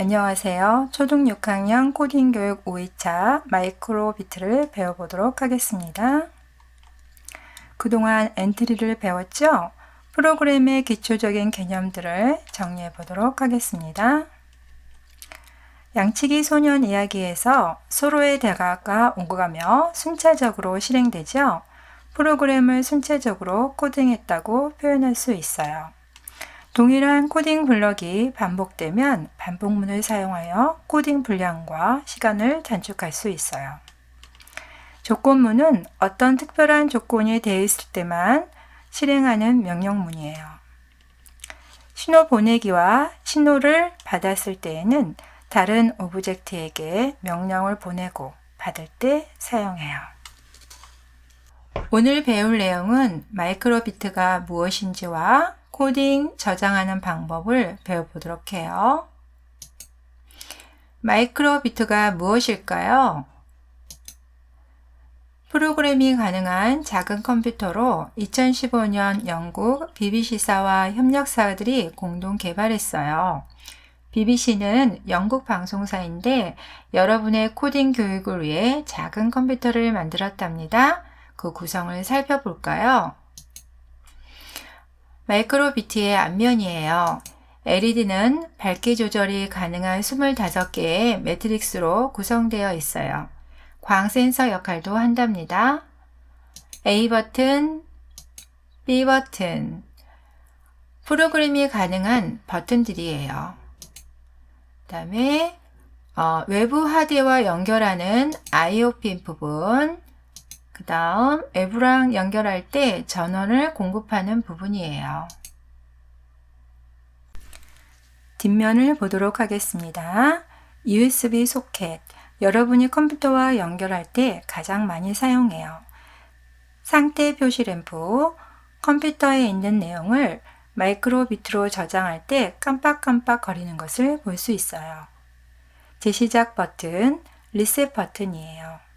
안녕하세요. 초등 6학년 코딩 교육 5회차 마이크로 비트를 배워보도록 하겠습니다. 그동안 엔트리를 배웠죠? 프로그램의 기초적인 개념들을 정리해 보도록 하겠습니다. 양치기 소년 이야기에서 서로의 대화가 오가며 순차적으로 실행되죠? 프로그램을 순차적으로 코딩했다고 표현할 수 있어요. 동일한 코딩 블럭이 반복되면 반복문을 사용하여 코딩 분량과 시간을 단축할 수 있어요. 조건문은 어떤 특별한 조건이 되어 있을 때만 실행하는 명령문이에요. 신호 보내기와 신호를 받았을 때에는 다른 오브젝트에게 명령을 보내고 받을 때 사용해요. 오늘 배울 내용은 마이크로비트가 무엇인지와 코딩 저장하는 방법을 배워보도록 해요. 마이크로비트가 무엇일까요? 프로그래밍이 가능한 작은 컴퓨터로 2015년 영국 BBC사와 협력사들이 공동 개발했어요. BBC는 영국 방송사인데 여러분의 코딩 교육을 위해 작은 컴퓨터를 만들었답니다. 그 구성을 살펴볼까요? 마이크로비트의 앞면이에요. LED는 밝기 조절이 가능한 25개의 매트릭스로 구성되어 있어요. 광 센서 역할도 한답니다. A 버튼, B 버튼, 프로그램이 가능한 버튼들이에요. 그 다음에 어, 외부 하드와 연결하는 I.O. 핀 부분, 그 다음 앱이랑 연결할 때 전원을 공급하는 부분이에요. 뒷면을 보도록 하겠습니다. USB 소켓. 여러분이 컴퓨터와 연결할 때 가장 많이 사용해요. 상태 표시 램프. 컴퓨터에 있는 내용을 마이크로 비트로 저장할 때 깜빡깜빡 거리는 것을 볼 수 있어요. 재시작 버튼, 리셋 버튼이에요.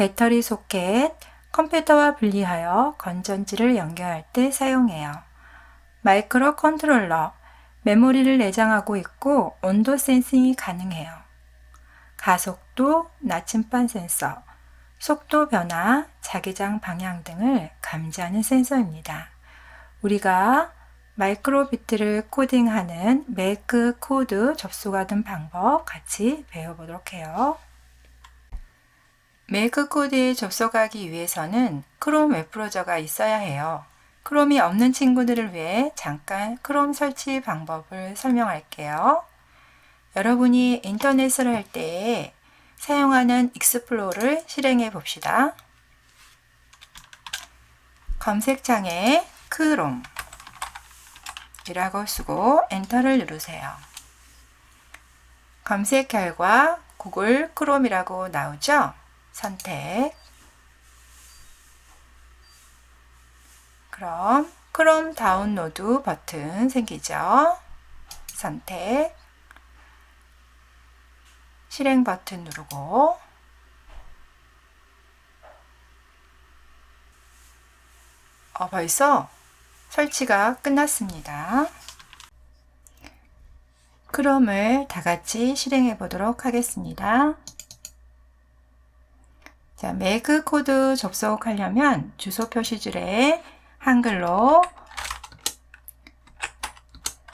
배터리 소켓, 컴퓨터와 분리하여 건전지를 연결할 때 사용해요. 마이크로 컨트롤러, 메모리를 내장하고 있고 온도 센싱이 가능해요. 가속도, 나침반 센서, 속도 변화, 자기장 방향 등을 감지하는 센서입니다. 우리가 마이크로비트를 코딩하는 메이크 코드 접속하는 방법 같이 배워보도록 해요. 메이크 코드에 접속하기 위해서는 크롬 웹브라우저가 있어야 해요. 크롬이 없는 친구들을 위해 잠깐 크롬 설치 방법을 설명할게요. 여러분이 인터넷을 할 때 사용하는 익스플로를 실행해 봅시다. 검색창에 크롬 이라고 쓰고 엔터를 누르세요. 검색 결과 구글 크롬이라고 나오죠? 선택. 그럼 크롬 다운로드 버튼 생기죠? 선택. 실행 버튼 누르고 어, 벌써 설치가 끝났습니다. 크롬을 다 같이 실행해 보도록 하겠습니다. 자, 메이크 코드 접속하려면 주소 표시줄에 한글로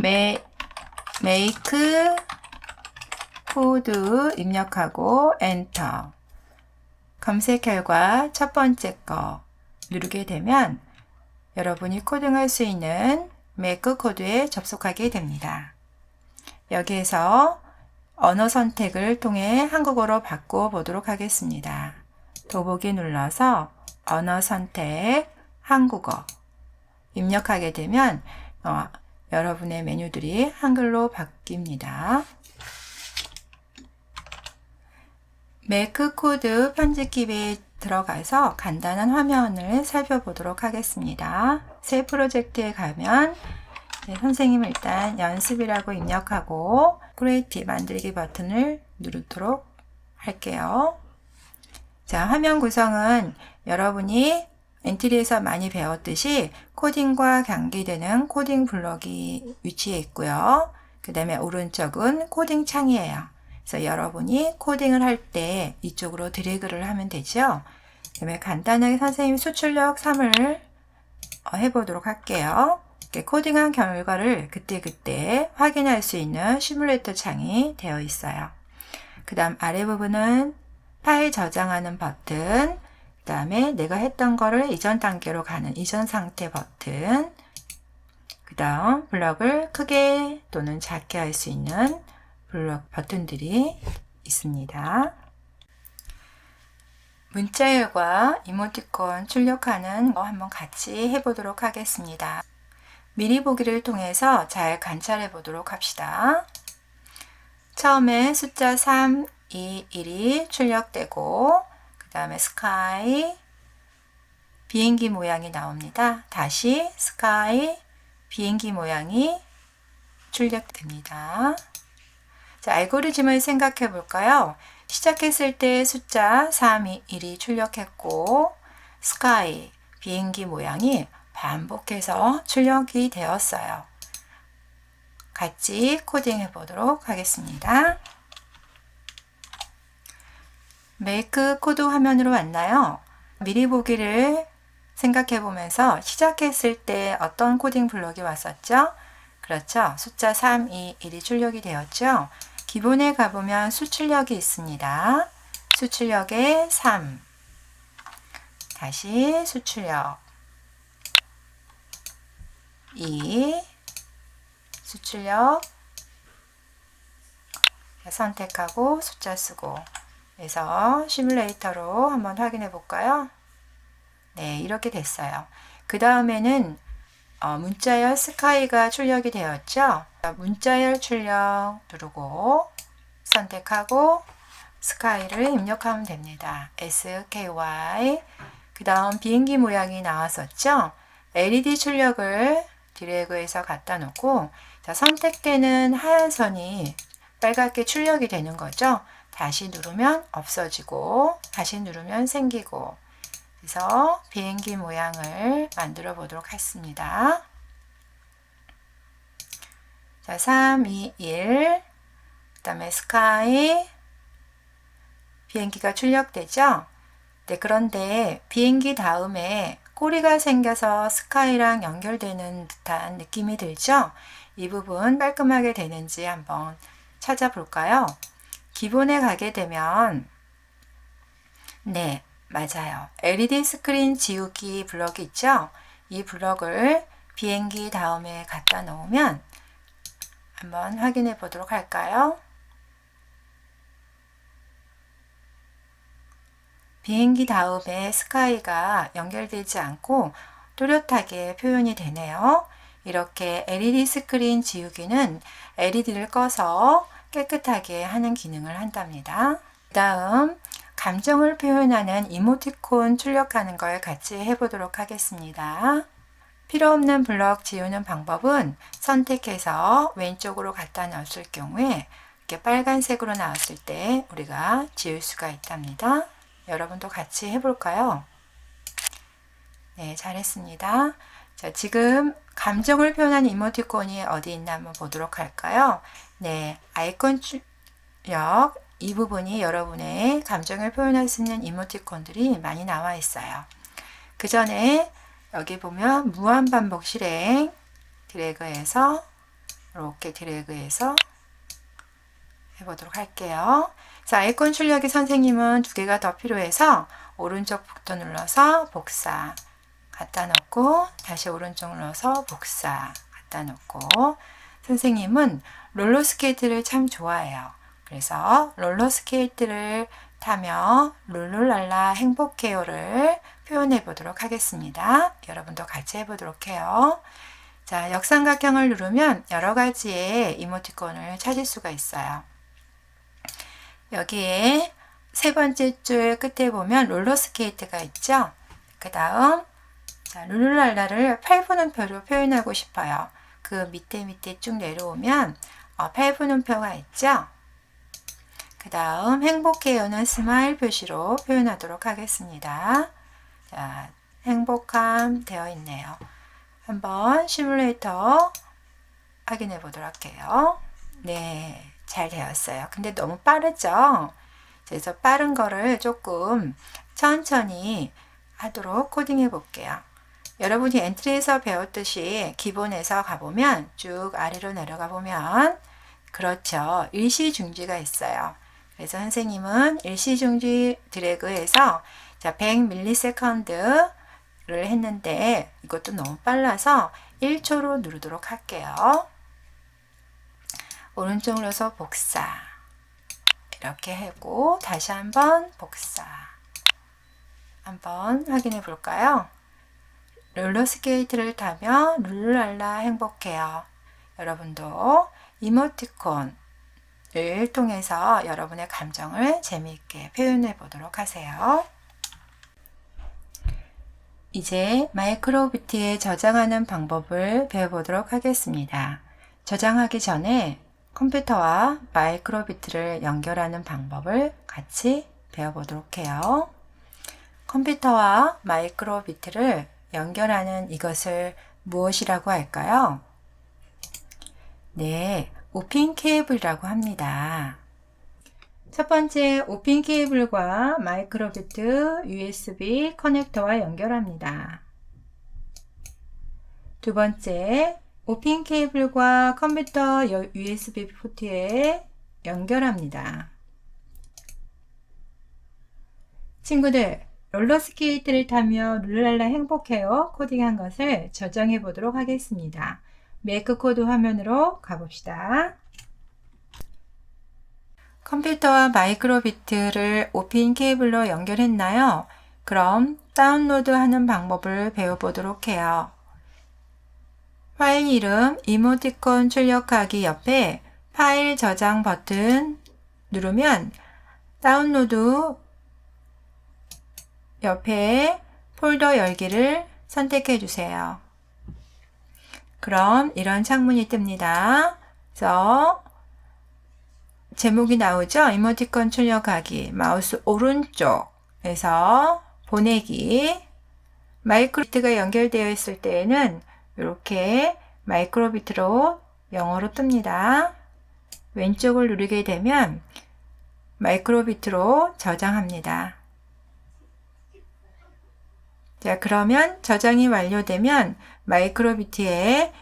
메, 메이크 코드 입력하고 엔터 검색 결과 첫 번째 거 누르게 되면 여러분이 코딩할 수 있는 메이크 코드에 접속하게 됩니다. 여기에서 언어 선택을 통해 한국어로 바꾸어 보도록 하겠습니다. 더보기 눌러서 언어 선택, 한국어 입력하게 되면 어, 여러분의 메뉴들이 한글로 바뀝니다. 메이크 코드 편집기에 들어가서 간단한 화면을 살펴보도록 하겠습니다. 새 프로젝트에 가면 네, 선생님 일단 연습이라고 입력하고 크리에이티 만들기 버튼을 누르도록 할게요. 자, 화면 구성은 여러분이 엔트리에서 많이 배웠듯이 코딩과 관계되는 코딩 블럭이 위치해 있고요. 그 다음에 오른쪽은 코딩 창이에요. 그래서 여러분이 코딩을 할 때 이쪽으로 드래그를 하면 되죠. 그 다음에 간단하게 선생님 수출력 3을 어, 해보도록 할게요. 코딩한 결과를 그때그때 확인할 수 있는 시뮬레이터 창이 되어 있어요. 그 다음 아래 부분은 파일 저장하는 버튼, 그 다음에 내가 했던 거를 이전 단계로 가는 이전 상태 버튼, 그 다음 블럭을 크게 또는 작게 할 수 있는 블럭 버튼들이 있습니다. 문자열과 이모티콘 출력하는 거 한번 같이 해보도록 하겠습니다. 미리 보기를 통해서 잘 관찰해 보도록 합시다. 처음에 숫자 3, 2, 1이 출력되고 그 다음에 스카이 비행기 모양이 나옵니다. 다시 스카이 비행기 모양이 출력됩니다. 자, 알고리즘을 생각해 볼까요? 시작했을 때 숫자 3, 2, 1이 출력했고 스카이 비행기 모양이 반복해서 출력이 되었어요. 같이 코딩해 보도록 하겠습니다. 메이크 코드 화면으로 왔나요? 미리 보기를 생각해 보면서 시작했을 때 어떤 코딩 블록이 왔었죠? 그렇죠. 숫자 3, 2, 1이 출력이 되었죠. 기본에 가보면 수출력이 있습니다. 수출력에 3. 다시 수출력. 2. 수출력. 선택하고 숫자 쓰고. 그래서 시뮬레이터로 한번 확인해 볼까요? 네, 이렇게 됐어요. 그 다음에는 어, 문자열 스카이가 출력이 되었죠. 문자열 출력 누르고 선택하고 스카이를 입력하면 됩니다. SKY 그 다음 비행기 모양이 나왔었죠. LED 출력을 드래그해서 갖다 놓고 자, 선택되는 하얀 선이 빨갛게 출력이 되는 거죠. 다시 누르면 없어지고 다시 누르면 생기고 그래서 비행기 모양을 만들어 보도록 하겠습니다. 자, 3, 2, 1. 그 다음에 스카이. 비행기가 출력되죠? 네, 그런데 비행기 다음에 꼬리가 생겨서 스카이랑 연결되는 듯한 느낌이 들죠? 이 부분 깔끔하게 되는지 한번 찾아볼까요? 기본에 가게 되면, 네, 맞아요. LED 스크린 지우기 블럭이 있죠? 이 블럭을 비행기 다음에 갖다 놓으면 한번 확인해 보도록 할까요? 비행기 다음에 스카이가 연결되지 않고 또렷하게 표현이 되네요. 이렇게 LED 스크린 지우기는 LED를 꺼서 깨끗하게 하는 기능을 한답니다. 다음 감정을 표현하는 이모티콘 출력하는 걸 같이 해보도록 하겠습니다. 필요 없는 블럭 지우는 방법은 선택해서 왼쪽으로 갖다 넣었을 경우에 이렇게 빨간색으로 나왔을 때 우리가 지울 수가 있답니다. 여러분도 같이 해볼까요? 네, 잘했습니다. 자, 지금 감정을 표현하는 이모티콘이 어디 있나 한번 보도록 할까요? 네, 아이콘 출력 이 부분이 여러분의 감정을 표현할 수 있는 이모티콘들이 많이 나와 있어요. 그 전에 여기 보면 무한 반복 실행 드래그해서 이렇게 드래그해서 해보도록 할게요. 자, 아이콘 출력의 선생님은 두 개가 더 필요해서 오른쪽 버터 눌러서 복사 갖다 놓고 다시 오른쪽 눌러서 복사 갖다 놓고 선생님은 롤러스케이트를 참 좋아해요. 그래서 롤러스케이트를 타며 룰루랄라 행복해요를 표현해 보도록 하겠습니다. 여러분도 같이 해 보도록 해요. 자, 역삼각형을 누르면 여러 가지의 이모티콘을 찾을 수가 있어요. 여기에 세 번째 줄 끝에 보면 롤러스케이트가 있죠. 그 다음 룰루랄라를 8분음표로 표현하고 싶어요. 그 밑에 밑에 쭉 내려오면 8분음표가 어, 있죠. 그 다음 행복해요는 스마일 표시로 표현하도록 하겠습니다. 자, 행복함 되어 있네요. 한번 시뮬레이터 확인해 보도록 할게요. 네, 잘 되었어요. 근데 너무 빠르죠? 그래서 빠른 거를 조금 천천히 하도록 코딩해 볼게요. 여러분이 엔트리에서 배웠듯이 기본에서 가보면 쭉 아래로 내려가 보면 그렇죠. 일시중지가 있어요. 그래서 선생님은 일시중지 드래그해서 자 100ms를 했는데 이것도 너무 빨라서 1초로 누르도록 할게요. 오른쪽 눌러서 복사 이렇게 하고 다시 한번 복사 한번 확인해 볼까요? 롤러스케이트를 타며 룰랄라 행복해요. 여러분도 이모티콘을 통해서 여러분의 감정을 재미있게 표현해 보도록 하세요. 이제 마이크로비트에 저장하는 방법을 배워보도록 하겠습니다. 저장하기 전에 컴퓨터와 마이크로비트를 연결하는 방법을 같이 배워보도록 해요. 컴퓨터와 마이크로비트를 연결하는 이것을 무엇이라고 할까요? 네, 오핀 케이블이라고 합니다. 첫 번째 오핀 케이블과 마이크로비트 USB 커넥터와 연결합니다. 두 번째 오핀 케이블과 컴퓨터 USB 포트에 연결합니다. 친구들, 롤러스케이트를 타며 룰랄라 행복해요 코딩한 것을 저장해 보도록 하겠습니다. 메이크 코드 화면으로 가봅시다. 컴퓨터와 마이크로비트를 오핀 케이블로 연결했나요? 그럼 다운로드 하는 방법을 배워보도록 해요. 파일 이름 이모티콘 출력하기 옆에 파일 저장 버튼 누르면 다운로드 옆에 폴더 열기를 선택해 주세요. 그럼 이런 창문이 뜹니다. 그래서 제목이 나오죠? 이모티콘 출력하기 마우스 오른쪽에서 보내기 마이크로 비트가 연결되어 있을 때에는 이렇게 마이크로 비트로 영어로 뜹니다. 왼쪽을 누르게 되면 마이크로 비트로 저장합니다. 자, 그러면 저장이 완료되면 마이크로비트에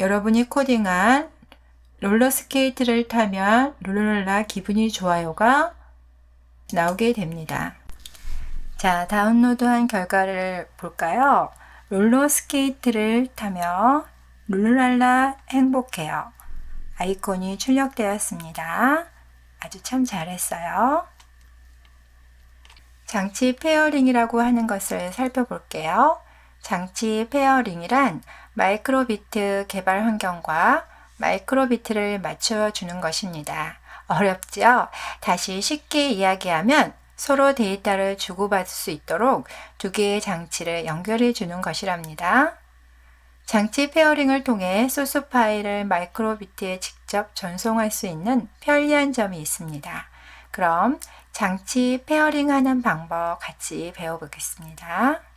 여러분이 코딩한 롤러스케이트를 타면 룰루랄라 기분이 좋아요가 나오게 됩니다. 자, 다운로드한 결과를 볼까요? 롤러스케이트를 타며 룰루랄라 행복해요. 아이콘이 출력되었습니다. 아주 참 잘했어요. 장치 페어링이라고 하는 것을 살펴볼게요. 장치 페어링이란 마이크로비트 개발 환경과 마이크로비트를 맞춰 주는 것입니다. 어렵죠? 다시 쉽게 이야기하면 서로 데이터를 주고받을 수 있도록 두 개의 장치를 연결해 주는 것이랍니다. 장치 페어링을 통해 소스 파일을 마이크로비트에 직접 전송할 수 있는 편리한 점이 있습니다. 그럼 장치 페어링 하는 방법 같이 배워보겠습니다.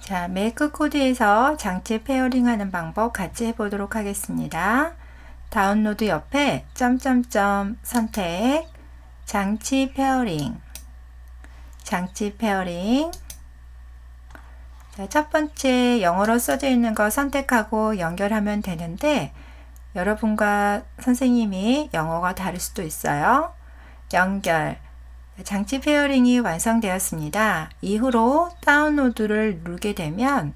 자, 메이크 코드에서 장치 페어링 하는 방법 같이 해보도록 하겠습니다. 다운로드 옆에 점점점 선택 장치 페어링 장치 페어링 자, 첫 번째 영어로 써져 있는 거 선택하고 연결하면 되는데 여러분과 선생님이 영어가 다를 수도 있어요. 연결. 장치 페어링이 완성되었습니다. 이후로 다운로드를 누르게 되면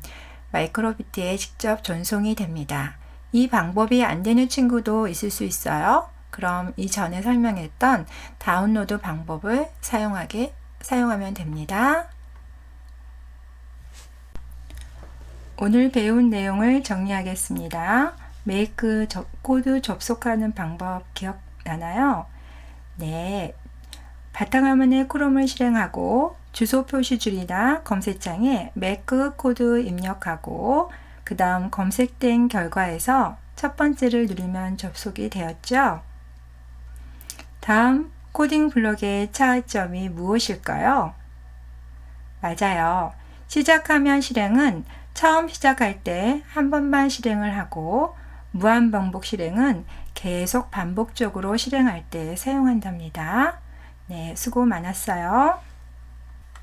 마이크로비트에 직접 전송이 됩니다. 이 방법이 안 되는 친구도 있을 수 있어요. 그럼 이전에 설명했던 다운로드 방법을 사용하게 사용하면 됩니다. 오늘 배운 내용을 정리하겠습니다. 메이크 코드 접속하는 방법 기억나나요? 네. 바탕화면에 크롬을 실행하고 주소 표시줄이나 검색창에 매크 코드 입력하고 그 다음 검색된 결과에서 첫 번째를 누르면 접속이 되었죠. 다음 코딩 블록의 차이점이 무엇일까요? 맞아요. 시작하면 실행은 처음 시작할 때 한 번만 실행을 하고 무한 반복 실행은 계속 반복적으로 실행할 때 사용한답니다. 네, 수고 많았어요.